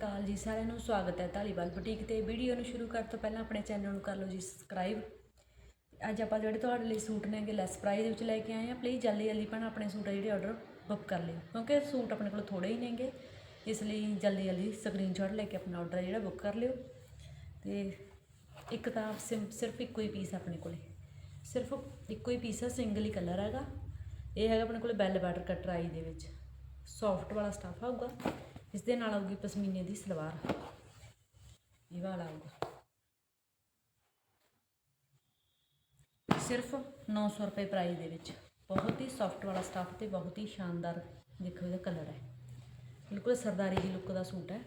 ਅਕਾਲ ਜੀ, ਸਾਰਿਆਂ ਨੂੰ ਸਵਾਗਤ ਹੈ ਢਾਲੀਵਾਲ ਬੁਟੀਕ ਤੇ। ਵੀਡੀਓ ਨੂੰ ਸ਼ੁਰੂ ਕਰਨ ਤੋਂ ਪਹਿਲਾਂ ਆਪਣੇ ਚੈਨਲ ਨੂੰ ਕਰ ਲਓ ਜੀ ਸਬਸਕ੍ਰਾਈਬ। ਅੱਜ ਆਪਾਂ ਜਿਹੜੇ ਤੁਹਾਡੇ ਲਈ ਸੂਟ ਨੇਗੇ ਲੈਸ ਪ੍ਰਾਈਸ ਦੇ ਵਿੱਚ ਲੈ ਕੇ ਆਏ ਆ ਪਲੀਜ਼ ਜਲਦੀ ਜਲਦੀ ਭੈਣਾਂ ਆਪਣੇ ਸੂਟ ਆ ਜਿਹੜੇ ਆਰਡਰ ਬੁੱਕ ਕਰ ਲਿਓ, ਕਿਉਂਕਿ ਸੂਟ ਆਪਣੇ ਕੋਲ ਥੋੜੇ ਹੀ ਨੇਗੇ। ਇਸ ਲਈ ਜਲਦੀ ਜਲਦੀ ਸਕਰੀਨਸ਼ਾਟ ਲੈ ਕੇ ਆਪਣਾ ਆਰਡਰ ਜਿਹੜਾ ਬੁੱਕ ਕਰ ਲਿਓ। ਤੇ ਇੱਕ ਤਾਂ ਸਿਮ- ਸਿਰਫ ਇੱਕੋ ਹੀ ਪੀਸ ਆਪਣੇ ਕੋਲੇ। ਸਿਰਫ ਇੱਕੋ ਹੀ ਪੀਸ ਹੈ ਸਿੰਗਲ ਹੀ ਕਲਰ ਹੈਗਾ। ਇਹ ਹੈਗਾ ਆਪਣੇ ਕੋਲੇ ਬੈਲ ਬਾਟਰ ਕਟਰਾਈ ਦੇ ਵਿੱਚ। ਸੌਫਟ ਵਾਲਾ ਸਟਫ ਆਊਗਾ। ਇਸ ਦੇ ਨਾਲ ਆਊਗੀ ਪਸ਼ਮੀਨੇ ਦੀ ਸਲਵਾਰ। ਇਹ ਵਾਲਾ ਆਊਗਾ। ਸਿਰਫ 900 ਰੁਪਏ ਪ੍ਰਾਈਸ ਦੇ ਵਿੱਚ। ਬਹੁਤ ਹੀ ਸੌਫਟ ਵਾਲਾ ਸਟਫ ਤੇ ਬਹੁਤ ਹੀ ਸ਼ਾਨਦਾਰ ਦੇਖੋ ਇਹਦਾ ਕਲਰ ਹੈ। ਬਿਲਕੁਲ ਸਰਦਾਰੀ ਦੀ ਲੁੱਕ ਦਾ ਸੂਟ ਹੈ।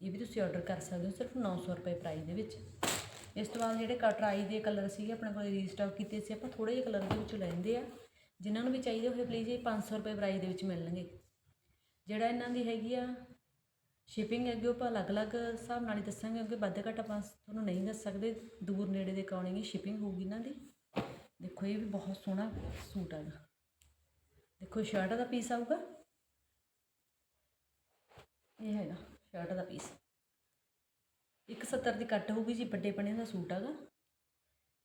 ਇਹ ਵੀ ਤੁਸੀਂ ਆਰਡਰ ਕਰ ਸਕਦੇ ਹੋ ਸਿਰਫ 900 ਰੁਪਏ ਪ੍ਰਾਈਸ ਦੇ ਵਿੱਚ। ਇਸ ਤੋਂ ਬਾਅਦ ਜਿਹੜੇ ਕਟਰਾਈ ਦੇ ਕਲਰ ਸੀਗੇ ਆਪਣੇ ਕੋਲ ਰੀਸਟਾਕ ਕੀਤੇ ਸੀ, ਆਪਾਂ ਥੋੜੇ ਜਿਹੇ ਕਲਰ ਦੇ ਵਿੱਚੋਂ ਲੈਂਦੇ ਆ। ਜਿਨ੍ਹਾਂ ਨੂੰ ਵੀ ਚਾਹੀਦੇ ਹੋਏ ਪਲੀਜ਼ ਇਹ 500 ਰੁਪਏ ਪ੍ਰਾਈਸ ਦੇ ਵਿੱਚ ਮਿਲਣਗੇ। ਜਿਹੜਾ ਇਹਨਾਂ ਦੀ ਹੈਗੀ ਆ ਸ਼ਿਪਿੰਗ ਹੈਗੀ ਉਹ ਆਪਾਂ ਅਲੱਗ-ਅਲੱਗ ਹਿਸਾਬ ਨਾਲ ਹੀ ਦੱਸਾਂਗੇ, ਕਿਉਂਕਿ ਵੱਧ ਘੱਟ ਆਪਾਂ ਤੁਹਾਨੂੰ ਨਹੀਂ ਦੱਸ ਸਕਦੇ, ਦੂਰ ਨੇੜੇ ਦੇ ਕੌਣੇ ਹੀ ਸ਼ਿਪਿੰਗ ਹੋਊਗੀ ਇਹਨਾਂ ਦੀ। ਦੇਖੋ, ਇਹ ਵੀ ਬਹੁਤ ਸੋਹਣਾ ਸੂਟ ਹੈਗਾ। ਦੇਖੋ ਸ਼ਰਟ ਦਾ ਪੀਸ ਆਊਗਾ। ਇਹ ਹੈਗਾ ਸ਼ਰਟ ਦਾ ਪੀਸ 170 ਦੀ ਕੱਟ ਹੋਊਗੀ ਜੀ, ਵੱਡੇ ਪਣੇ ਦਾ ਸੂਟ ਹੈਗਾ।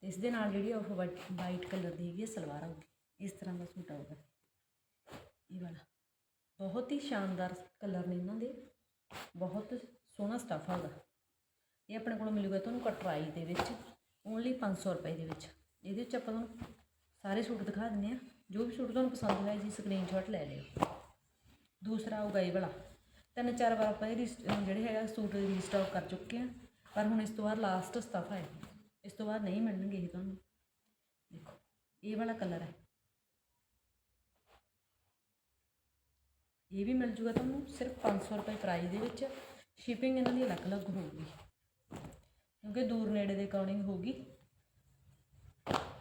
ਤੇ ਇਸ ਦੇ ਨਾਲ ਜਿਹੜੀ ਆਫ ਵਾਈਟ ਕਲਰ ਦੀ ਹੈਗੀ ਹੈ ਸਲਵਾਰ ਆਊਗੀ। ਇਸ ਤਰ੍ਹਾਂ ਦਾ ਸੂਟ ਆਊਗਾ। ਇਹ ਵਾਲਾ। ਬਹੁਤ ਹੀ ਸ਼ਾਨਦਾਰ ਕਲਰ ਨੇ ਇਹਨਾਂ ਦੇ। ਬਹੁਤ ਸੋਹਣਾ ਸਟੱਫ ਹੈਗਾ ਇਹ ਆਪਣੇ ਕੋਲ ਮਿਲੂਗਾ ਤੁਹਾਨੂੰ ਕਟਰਾਈ ਦੇ ਵਿੱਚ ਓਨਲੀ 500 ਰੁਪਏ ਦੇ ਵਿੱਚ। ਇਹਦੇ ਵਿੱਚ ਆਪਾਂ ਤੁਹਾਨੂੰ ਸਾਰੇ ਸੂਟ ਦਿਖਾ ਦਿੰਦੇ ਆ ਜੋ ਵੀ ਸੂਟ ਤੁਹਾਨੂੰ ਪਸੰਦ ਹੋਇਆ ਜੀ ਸਕਰੀਨਸ਼ਾਟ ਲੈ ਲਿਓ। ਦੂਸਰਾ ਆਊਗਾ ਇਹ ਵਾਲਾ। ਤਿੰਨ ਚਾਰ ਵਾਰ ਆਪਾਂ ਇਹ ਰੀਸ- ਜਿਹੜੇ ਹੈਗਾ ਸੂਟ ਰੀਸਟਾਕ ਕਰ ਚੁੱਕੇ ਆ ਪਰ ਹੁਣ ਇਸ ਤੋਂ ਬਾਅਦ ਲਾਸਟ ਸਟੱਫ ਹੈ ਇਸ ਤੋਂ ਬਾਅਦ ਨਹੀਂ ਮਿਲਣਗੇ ਇਹ ਤੁਹਾਨੂੰ। ਦੇਖੋ, ਇਹ ਵਾਲਾ ਕਲਰ ਹੈ। ਇਹ ਵੀ ਮਿਲ ਜੂਗਾ ਤੁਹਾਨੂੰ ਸਿਰਫ 500 ਰੁਪਏ ਪ੍ਰਾਈਸ ਦੇ ਵਿੱਚ। ਸ਼ਿਪਿੰਗ ਇਹਨਾਂ ਦੀ ਅਲੱਗ-ਅਲੱਗ ਹੋਊਗੀ। ਕਿਉਂਕਿ ਦੂਰ ਨੇੜੇ ਦੇ ਅਕੋਰਡਿੰਗ ਹੋਊਗੀ।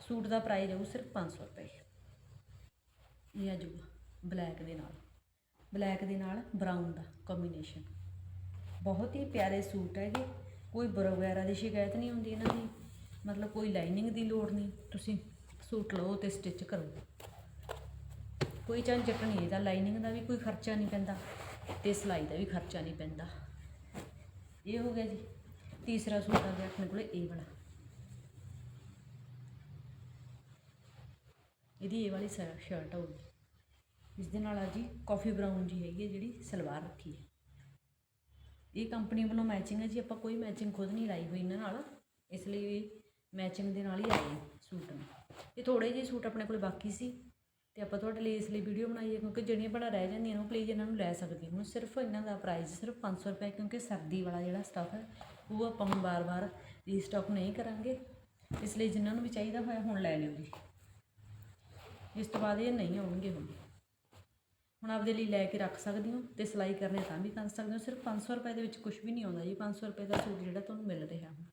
ਸੂਟ ਦਾ ਪ੍ਰਾਈਸ ਆਊ ਸਿਰਫ 500 ਰੁਪਏ। ਇਹ ਆ ਜੂਗਾ ਬਲੈਕ ਦੇ ਨਾਲ। ਬਲੈਕ ਦੇ ਨਾਲ ਬਰਾਊਨ ਦਾ ਕੰਬੀਨੇਸ਼ਨ ਬਹੁਤ ਹੀ ਪਿਆਰੇ ਸੂਟ ਹੈਗੇ ਕੋਈ ਬੁਰ ਵਗੈਰਾ ਦੀ ਸ਼ਿਕਾਇਤ ਨਹੀਂ ਹੁੰਦੀ ਇਹਨਾਂ ਦੀ। ਮਤਲਬ ਕੋਈ ਲਾਈਨਿੰਗ ਦੀ ਲੋੜ ਨਹੀਂ। ਤੁਸੀਂ ਸੂਟ ਲਓ ਤੇ ਸਟਿਚ ਕਰੋ। ਕੋਈ ਝੰਜਟ ਨਹੀਂ ਇਹਦਾ ਲਾਈਨਿੰਗ ਦਾ ਵੀ ਕੋਈ ਖਰਚਾ ਨਹੀਂ ਪੈਂਦਾ ਤੇ ਸਿਲਾਈ ਦਾ ਵੀ ਖਰਚਾ ਨਹੀਂ ਪੈਂਦਾ। ਇਹ ਹੋ ਗਿਆ ਜੀ। ਤੀਸਰਾ ਸੂਟ ਆ ਗਿਆ ਆਪਣੇ ਕੋਲੇ, ਇਹ ਵਾਲਾ। ਇਹਦੀ ਇਹ ਵਾਲੀ ਸ਼ਰਟ ਹੋਊਗੀ ਇਸ ਦੇ ਨਾਲ ਆ ਜੀ ਕਾਫੀ ਬਰਾਊਨ ਜੀ ਹੈਗੀ ਹੈ ਜਿਹੜੀ ਸਲਵਾਰ ਰੱਖੀ ਹੈ। ਇਹ ਕੰਪਨੀ ਵੱਲੋਂ ਮੈਚਿੰਗ ਹੈ ਜੀ, ਆਪਾਂ ਕੋਈ ਮੈਚਿੰਗ ਖੁਦ ਨਹੀਂ ਲਾਈ ਹੋਈ ਇਹਨਾਂ ਨਾਲ। ਇਸ ਲਈ ਮੈਚਿੰਗ ਦੇ ਨਾਲ ਹੀ ਆਏ ਸੂਟ। ਨੇ ਇਹ ਥੋੜੇ ਜਿਹੇ ਸੂਟ ਆਪਣੇ ਕੋਲ ਬਾਕੀ ਸੀ। ਤੇ ਆਪਾਂ ਤੁਹਾਡੇ ਲਈ ਇਸ ਲਈ ਵੀਡੀਓ ਬਣਾਈ ਹੈ ਕਿਉਂਕਿ ਜਿਹੜੀਆਂ ਬਣਾ ਰਹਿ ਜਾਂਦੀਆਂ ਉਹ ਪਲੀਜ਼ ਇਹਨਾਂ ਨੂੰ ਲੈ ਸਕਦੇ ਹੋ। ਸਿਰਫ ਇਹਨਾਂ ਦਾ ਪ੍ਰਾਈਸ ਸਿਰਫ 500 ਰੁਪਏ ਕਿਉਂਕਿ ਸਰਦੀ ਵਾਲਾ ਜਿਹੜਾ ਸਟਫ ਹੈ, ਉਹ ਆਪਾਂ ਹੁਣ ਵਾਰ-ਵਾਰ ਰੀਸਟਾਕ ਨਹੀਂ ਕਰਾਂਗੇ। ਇਸ ਲਈ ਜਿਨ੍ਹਾਂ ਨੂੰ ਵੀ ਚਾਹੀਦਾ ਹੋਇਆ ਹੁਣ ਲੈ ਲਿਓ ਜੀ। ਇਸ ਤੋਂ ਬਾਅਦ ਇਹ ਨਹੀਂ ਆਉਣਗੇ ਹੁਣ। ਹੁਣ ਆਪਦੇ ਲਈ ਲੈ ਕੇ ਰੱਖ ਸਕਦੇ ਹੋ ਤੇ ਸਿਲਾਈ ਕਰਨੇ ਤਾਂ ਵੀ ਕਰ ਸਕਦੇ ਹੋ। ਸਿਰਫ 500 ਰੁਪਏ ਦੇ ਵਿੱਚ ਕੁਝ ਵੀ ਨਹੀਂ ਆਉਂਦਾ ਜੀ। 500 ਰੁਪਏ ਦਾ ਸੂਟ ਜਿਹੜਾ ਤੁਹਾਨੂੰ ਮਿਲ ਰਿਹਾ ਹੁਣ।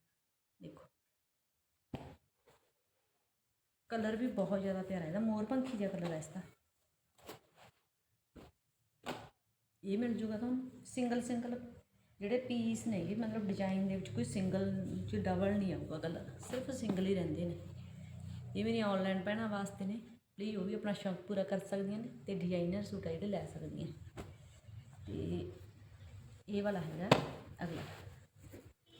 ਦੇਖੋ। ਕਲਰ ਵੀ ਬਹੁਤ ਜ਼ਿਆਦਾ ਪਿਆਰਾ ਇਹਦਾ ਮੋਰ ਪੰਖੀ ਜਿਹਾ ਕਲਰ ਹੈ ਇਸਦਾ ਇਹ ਮਿਲ ਜੂਗਾ ਤੁਹਾਨੂੰ ਸਿੰਗਲ ਸਿੰਗਲ। ਜਿਹੜੇ ਪੀਸ ਨੇ, ਇਹ ਮਤਲਬ ਡਿਜ਼ਾਈਨ ਦੇ ਵਿੱਚ ਕੋਈ ਸਿੰਗਲ ਚ ਡਬਲ ਨਹੀਂ ਆਊਗਾ ਕਲਰ। ਸਿਰਫ ਸਿੰਗਲ ਹੀ ਰਹਿੰਦੇ ਨੇ। ਇਹ ਮੇਰੀ ਆਨਲਾਈਨ ਪਹਿਨਾ ਵਾਸਤੇ ਨੇ। ਪਲੀਜ਼ ਉਹ ਵੀ ਆਪਣਾ ਸ਼ੌਕ ਪੂਰਾ ਕਰ ਸਕਦੀਆਂ ਨੇ ਤੇ ਡਿਜ਼ਾਈਨਰ ਸੂਟ ਆ ਜਿਹੜੇ ਲੈ ਸਕਦੀਆਂ ਤੇ ਇਹ ਵਾਲਾ ਹੈਗਾ ਅਗਲਾ।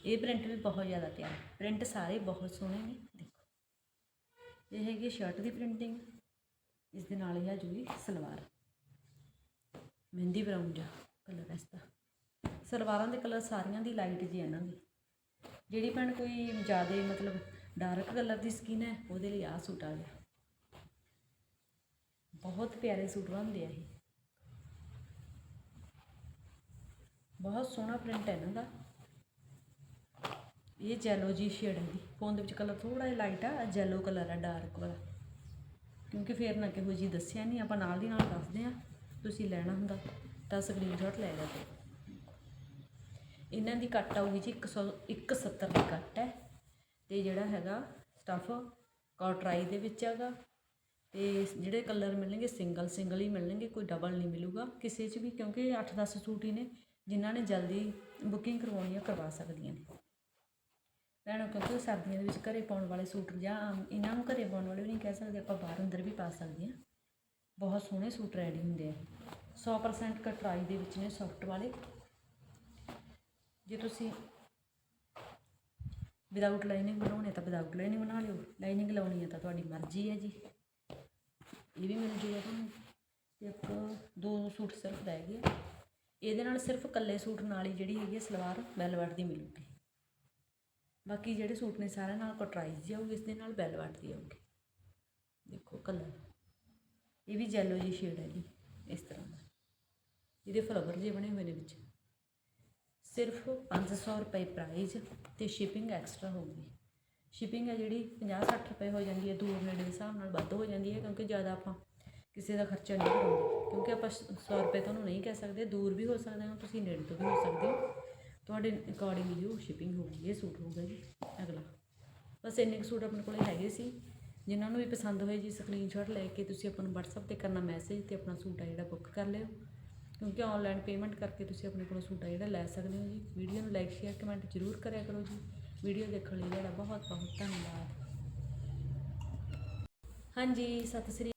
ਇਹ ਪ੍ਰਿੰਟ ਵੀ ਬਹੁਤ ਜ਼ਿਆਦਾ ਪਿਆਰਾ। ਪ੍ਰਿੰਟ ਸਾਰੇ ਬਹੁਤ ਸੋਹਣੇ ਨੇ। ਇਹ ਹੈਗੀ ਸ਼ਰਟ ਦੀ ਪ੍ਰਿੰਟਿੰਗ ਇਸ ਦੇ ਨਾਲ ਇਹ ਆ ਜੂਗੀ ਸਲਵਾਰ। ਮਹਿੰਦੀ ਬਰਾਊਨ ਜਿਹਾ ਕਲਰ ਹੈ ਇਸਦਾ ਸਲਵਾਰਾਂ ਦੇ ਕਲਰ ਸਾਰੀਆਂ ਦੀ ਲਾਈਟ ਜੀ ਇਹਨਾਂ ਦੀ। ਜਿਹੜੀ ਭੈਣ ਕੋਈ ਜ਼ਿਆਦਾ ਮਤਲਬ ਡਾਰਕ ਕਲਰ ਦੀ ਸਕਿਨ ਹੈ, ਉਹਦੇ ਲਈ ਆਹ ਸੂਟ ਆ ਗਿਆ। ਬਹੁਤ ਪਿਆਰੇ ਸੂਟ ਬਣਦੇ ਆ ਇਹ। ਬਹੁਤ ਸੋਹਣਾ ਪ੍ਰਿੰਟ ਹੈ ਇਹਨਾਂ ਦਾ। ਇਹ ਜੈਲੋ ਜੀ ਸ਼ੇਡ ਹੈ ਦੀ ਫੋਨ ਦੇ ਵਿੱਚ ਕਲਰ ਥੋੜਾ ਜਿਹਾ ਲਾਈਟ ਆ ਜੈਲੋ ਕਲਰ ਆ ਡਾਰਕ ਵਾਲਾ। ਕਿਉਂਕਿ ਫੇਰ ਨਾ ਕਿਹੋ ਜੀ ਦੱਸਿਆ ਨਹੀਂ ਆਪਾਂ ਨਾਲ ਦੀ ਨਾਲ ਦੱਸਦੇ ਆ ਤੁਸੀਂ ਲੈਣਾ ਹੁੰਦਾ ਤਾਂ ਸਕਰੀਨਸ਼ਾਟ ਲੈ ਲਓ ਇਹਨਾਂ ਦੀ ਕੱਟ ਆਊਗੀ ਜੀ 100 170 ਦੀ ਕੱਟ ਹੈ। ਤੇ ਜਿਹੜਾ ਹੈਗਾ ਸਟਫ ਕਾਟਰਾਈ ਦੇ ਵਿੱਚ ਹੈਗਾ। ਤੇ ਜਿਹੜੇ ਕਲਰ ਮਿਲਣਗੇ ਸਿੰਗਲ ਸਿੰਗਲ ਹੀ ਮਿਲਣਗੇ, ਕੋਈ ਡਬਲ ਨਹੀਂ ਮਿਲੂਗਾ ਕਿਸੇ 'ਚ ਵੀ, ਕਿਉਂਕਿ 8-10 ਸੂਟ ਹੀ ਨੇ, ਜਿਨ੍ਹਾਂ ਨੇ ਜਲਦੀ ਬੁਕਿੰਗ ਕਰਵਾਉਣੀ ਆ, ਕਰਵਾ ਸਕਦੀਆਂ ਨੇ। ਭੈਣੋ, ਕਿਉਂਕਿ ਉਹ ਸਰਦੀਆਂ ਦੇ ਵਿੱਚ ਘਰੇ ਪਾਉਣ ਵਾਲੇ ਸੂਟ ਜਾਂ ਇਹਨਾਂ ਨੂੰ ਘਰੇ ਪਾਉਣ ਵਾਲੇ ਵੀ ਨਹੀਂ ਕਹਿ ਸਕਦੇ, ਆਪਾਂ ਬਾਹਰ ਅੰਦਰ ਵੀ ਪਾ ਸਕਦੇ ਹਾਂ। ਬਹੁਤ ਸੋਹਣੇ ਸੂਟ ਰੈਡੀ ਹੁੰਦੇ ਆ। 100% ਕਟਰਾਈ ਦੇ ਵਿੱਚ ਨੇ ਸੌਫਟ ਵਾਲੇ। ਜੇ ਤੁਸੀਂ ਵਿਦਆਊਟ ਲਾਈਨਿੰਗ ਬਣਾਉਣੀ ਹੈ ਤਾਂ ਵਿਦਆਊਟ ਲਾਈਨਿੰਗ ਬਣਾ ਲਿਓ। ਲਾਈਨਿੰਗ ਲਾਉਣੀ ਹੈ ਤਾਂ ਤੁਹਾਡੀ ਮਰਜ਼ੀ ਹੈ ਜੀ। ਇਹ ਵੀ ਮਿਲ ਜੂਗਾ ਤੁਹਾਨੂੰ। ਇੱਕ, ਦੋ ਸੂਟ ਸਿਰਫ ਰਹਿ ਗਏ। ਇਹਦੇ ਨਾਲ ਸਿਰਫ ਇਕੱਲੇ ਸੂਟ ਨਾਲ ਹੀ ਜਿਹੜੀ ਹੈਗੀ ਹੈ ਸਲਵਾਰ ਵੈਲਵਟ ਦੀ ਮਿਲੂਗੀ। ਬਾਕੀ ਜਿਹੜੇ ਸੂਟ ਨੇ ਸਾਰਿਆਂ ਨਾਲ ਕਟਰਾਈਜ਼ ਜੀ ਆਊਗੀ ਇਸ ਦੇ ਨਾਲ ਵੈਲਵਟ ਦੀ ਆਊਗੀ ਦੇਖੋ ਕਲਰ ਇਹ ਵੀ ਜੈਲੋ ਜੀ ਸ਼ੇਡ ਹੈ ਜੀ, ਇਸ ਤਰ੍ਹਾਂ ਦਾ। ਇਹਦੇ ਫਲਾਵਰ ਜਿਹੇ ਬਣੇ ਹੋਏ ਨੇ ਵਿੱਚ। ਸਿਰਫ 500 ਰੁਪਏ ਪ੍ਰਾਈਸ ਤੇ ਸ਼ਿਪਿੰਗ ਐਕਸਟਰਾ ਹੋਊਗੀ। ਸ਼ਿਪਿੰਗ ਹੈ ਜਿਹੜੀ 50 60 ਰੁਪਏ ਹੋ ਜਾਂਦੀ ਹੈ, ਦੂਰ ਨੇੜੇ ਦੇ ਹਿਸਾਬ ਨਾਲ ਵੱਧ ਹੋ ਜਾਂਦੀ ਹੈ, ਕਿਉਂਕਿ ਜ਼ਿਆਦਾ ਆਪਾਂ ਕਿਸੇ ਦਾ ਖਰਚਾ ਨਹੀਂ ਕਰਾਉਂਦੇ। ਕਿਉਂਕਿ ਆਪਾਂ 100 ਰੁਪਏ ਤੁਹਾਨੂੰ ਨਹੀਂ ਕਹਿ ਸਕਦੇ, ਦੂਰ ਵੀ ਹੋ ਸਕਦੇ ਹੋ, ਤੁਸੀਂ ਨੇੜੇ ਤੋਂ ਵੀ ਹੋ ਸਕਦੇ ਹੋ। ਤੁਹਾਡੇ ਅਕੋਰਡਿੰਗ ਹੀ ਉਹ ਸ਼ਿਪਿੰਗ ਹੋਊਗੀ ਇਹ ਸੂਟ ਹੋਊਗਾ ਜੀ, ਅਗਲਾ। ਬਸ ਇੰਨੇ ਕੁ ਸੂਟ ਆਪਣੇ ਕੋਲੇ ਹੈਗੇ ਸੀ। ਜਿਨ੍ਹਾਂ ਨੂੰ ਵੀ ਪਸੰਦ ਹੋਏ ਜੀ ਸਕਰੀਨਸ਼ਾਟ ਲੈ ਕੇ ਤੁਸੀਂ ਆਪਾਂ ਨੂੰ WhatsApp ਤੇ ਕਰਨਾ ਮੈਸੇਜ ਤੇ ਆਪਣਾ ਸੂਟ ਆ ਜਿਹੜਾ ਬੁੱਕ ਕਰ ਲਿਓ। ਕਿਉਂਕਿ ਆਨਲਾਈਨ ਪੇਮੈਂਟ ਕਰਕੇ ਤੁਸੀਂ ਆਪਣੇ ਕੋਲੋਂ ਸੂਟ ਆ ਜਿਹੜਾ ਲੈ ਸਕਦੇ ਹੋ ਜੀ। ਵੀਡੀਓ ਨੂੰ ਲਾਈਕ ਸ਼ੇਅਰ ਕਮੈਂਟ ਜ਼ਰੂਰ ਕਰਿਆ ਕਰੋ ਜੀ। ਵੀਡੀਓ ਦੇਖਣ ਲਈ ਤੁਹਾਡਾ ਬਹੁਤ ਬਹੁਤ ਧੰਨਵਾਦ। ਹਾਂਜੀ, ਸਤਿ ਸ੍ਰੀ